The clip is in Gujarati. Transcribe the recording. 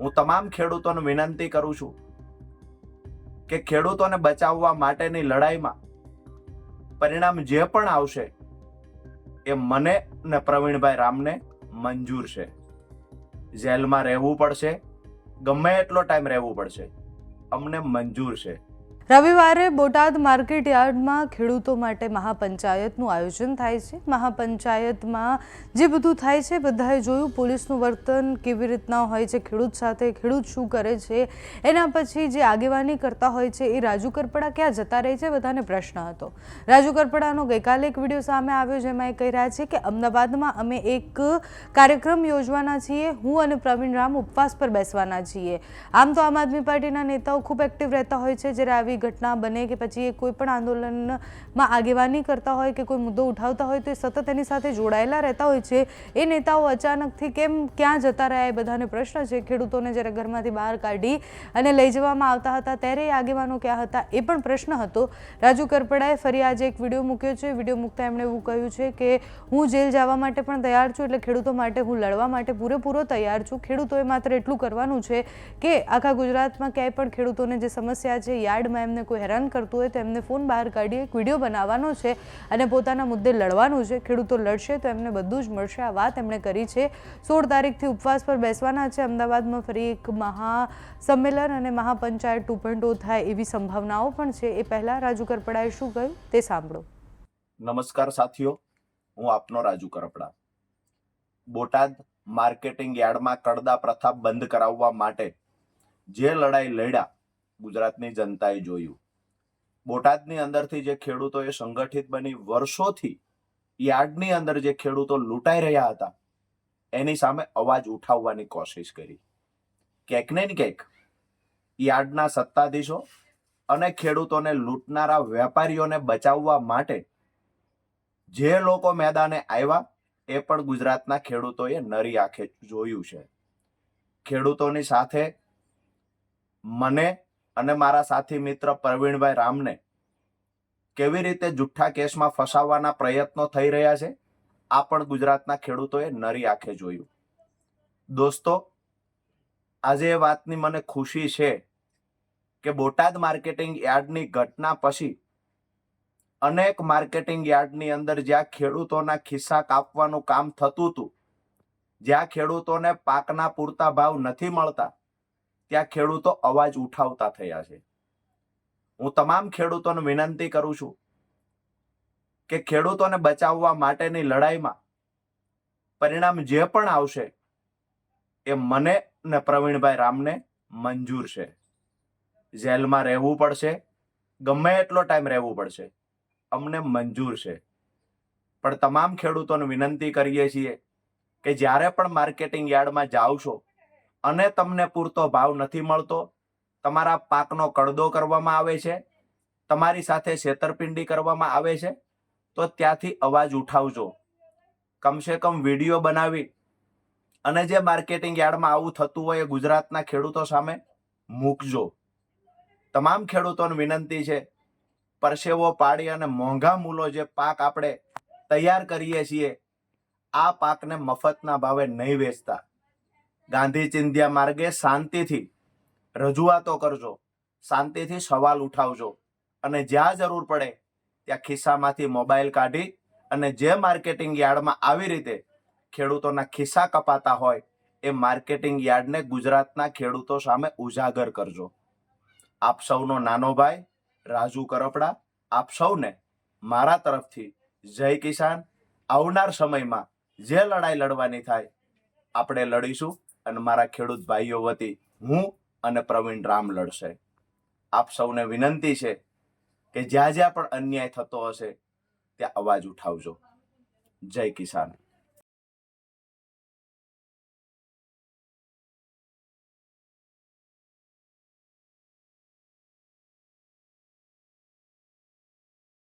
હું તમામ ખેડૂતોને વિનંતી કરું છું કે ખેડૂતોને બચાવવા માટેની લડાઈમાં પરિણામ જે પણ આવશે એ મને ને પ્રવીણભાઈ રામને મંજૂર છે. જેલમાં રહેવું પડશે. ગમે એટલો ટાઈમ રહેવું પડશે. અમને મંજૂર છે. રવિવારે બોટાદ માર્કેટ યાર્ડમાં ખેડૂતો માટે મહાપંચાયતનું આયોજન થાય છે. મહાપંચાયતમાં જે બધું થાય છે, બધાએ જોયું, પોલીસનું વર્તન કેવી રીતના હોય છે, ખેડૂત સાથે ખેડૂત શું કરે છે, એના પછી જે આગેવાની કરતા હોય છે, એ રાજુ કરપડા ક્યાં જતા રહે છે, બધાને પ્રશ્ન હતો. રાજુ કરપડાનો ગઈકાલે એક વીડિયો સામે આવ્યો જેમાં એ કહી રહ્યા છે કે, અમદાવાદમાં અમે એક કાર્યક્રમ યોજવાના છીએ. હું અને પ્રવીણ રામ ઉપવાસ પર બેસવાના છીએ. આમ તો આમ આદમી પાર્ટીના નેતાઓ ખૂબ એક્ટિવ રહેતા હોય છે, જ્યારે આવી ઘટના બને કે પછી એ કોઈ પણ આંદોલનમાં આગેવાની કરતા હોય કે કોઈ મુદ્દો ઉઠાવતા હોય તો એ સતત એની સાથે જોડાયેલા રહેતા હોય છે. એ નેતાઓ અચાનકથી કેમ ક્યાં જતા રહ્યા એ બધાને પ્રશ્ન છે. ખેડૂતોને જ્યારે ઘરમાંથી બહાર કાઢી અને લઈ જવામાં આવતા હતા ત્યારે એ આગેવાનો ક્યાં હતા એ પણ પ્રશ્ન હતો. રાજુ કરપડાએ ફરી આજે એક વીડિયો મૂક્યો છે. વીડિયો મૂકતા એમણે એવું કહ્યું છે કે, હું જેલ જવા માટે પણ તૈયાર છું એટલે ખેડૂતો માટે હું લડવા માટે પૂરેપૂરો તૈયાર છું. ખેડૂતોએ માત્ર એટલું કરવાનું છે કે આખા ગુજરાતમાં ક્યાંય પણ ખેડૂતોને જે સમસ્યા છે, યાર્ડમાં એમને કોઈ હેરાન કરતું હોય તો એમને ફોન બહાર કાઢી એક વીડિયો બનાવવાનો છે અને પોતાના મુદ્દે લડવાનું છે. ખેડૂતો લડશે તો એમને બધું જ મળશે. આ વાત એમણે કરી છે. સોળ તારીખથી ઉપવાસ પર બેસવાના છે. અમદાવાદમાં ફરી એક મહા સંમેલન અને મહાપંચાયત ટુ પોઈન્ટ થાય એવી સંભાવનાઓ પણ છે. એ પહેલાં રાજુ કરપડાએ શું કહ્યું તે સાંભળો. નમસ્કાર સાથીઓ. હું આપનો રાજુ કરપડા. બોટાદ માર્કેટિંગ યાર્ડમાં કડદા પ્રથા બંધ કરાવવા માટે જે લડાઈ લડ્યા ગુજરાતની જનતાએ જોયું. બોટાદની અંદરથી જે ખેડૂતો એ સંગઠિત બની વર્ષોથી યાર્ડની અંદર જે ખેડૂતો લૂંટાઈ રહ્યા હતા, એની સામે અવાજ ઉઠાવવાની કોશિશ કરી. ક્યાંક ને ક્યાંક યાર્ડના સત્તાધીશો અને ખેડૂતોને લૂંટનારા વેપારીઓને બચાવવા માટે જે લોકો મેદાને આવ્યા, એ પણ ગુજરાતના ખેડૂતોએ નરી આંખે જોયું છે. ખેડૂતોની સાથે મને અને મારા સાથી મિત્ર પ્રવીણભાઈ રામને કેવી રીતે જુઠ્ઠા કેસમાં ફસાવવાના પ્રયત્નો થઈ રહ્યા છે, આ પણ ગુજરાતના ખેડૂતોએ નરી આંખે જોયું. દોસ્તો, આજે એ વાતની મને ખુશી છે કે બોટાદ માર્કેટિંગ યાર્ડની ઘટના પછી અનેક માર્કેટિંગ યાર્ડની અંદર જ્યાં ખેડૂતોના ખિસ્સા કાપવાનું કામ થતું હતું, જ્યાં ખેડૂતોને પાકના પૂરતા ભાવ નથી મળતા ત્યાં ખેડૂતો અવાજ ઉઠાવતા થયા છે. હું તમામ ખેડૂતોને વિનંતી કરું છું કે ખેડૂતોને બચાવવા માટેની લડાઈમાં પરિણામ જે પણ આવશે એ મને ને પ્રવીણભાઈ રામને મંજૂર છે. જેલમાં રહેવું પડશે, ગમે એટલો ટાઈમ રહેવું પડશે, અમને મંજૂર છે. પણ તમામ ખેડૂતોને વિનંતી કરીએ છીએ કે જ્યારે પણ માર્કેટિંગ યાર્ડમાં જાઓ છો અને તમને પૂરતો ભાવ નથી મળતો. તમારા પાકનો કડદો કરવામાં આવે છે. તમારી સાથે છેતરપિંડી કરવામાં આવે છે. તો ત્યાંથી અવાજ ઉઠાવજો. કમસે કમ વીડિયો બનાવી. અને જે માર્કેટિંગ યાર્ડમાં આવું થતું હોય એ ગુજરાતના ખેડૂતો સામે મૂકજો. તમામ ખેડૂતોને વિનંતી છે, પરસેવો પાડી અને મોંઘા મૂલો જે પાક આપણે તૈયાર કરીએ છીએ, આ પાકને મફતના ભાવે નહીં વેચતા. ગાંધી ચિંધ્યા માર્ગે શાંતિથી રજૂઆતો કરજો, શાંતિથી સવાલ ઉઠાવજો અને જ્યાં જરૂર પડે ત્યાં ખિસ્સામાંથી મોબાઈલ કાઢી અને જે માર્કેટિંગ યાર્ડમાં આવી રીતે ખેડૂતોના ખિસ્સા કપાતા હોય એ માર્કેટિંગ યાર્ડને ગુજરાતના ખેડૂતો સામે ઉજાગર કરજો. આપ સૌનો નાનો ભાઈ રાજુ કરપડા, આપ સૌને મારા તરફથી જય કિસાન. આવનાર સમયમાં જે લડાઈ લડવાની થાય, આપણે લડીશું. અને મારા ખેડૂત ભાઈઓ વતી હું અને પ્રવીણ રામ લડશે. આપ સૌને વિનંતી છે કે જ્યાં જ્યાં પણ અન્યાય થતો હશે, ત્યાં અવાજ ઉઠાવજો. જય કિસાન.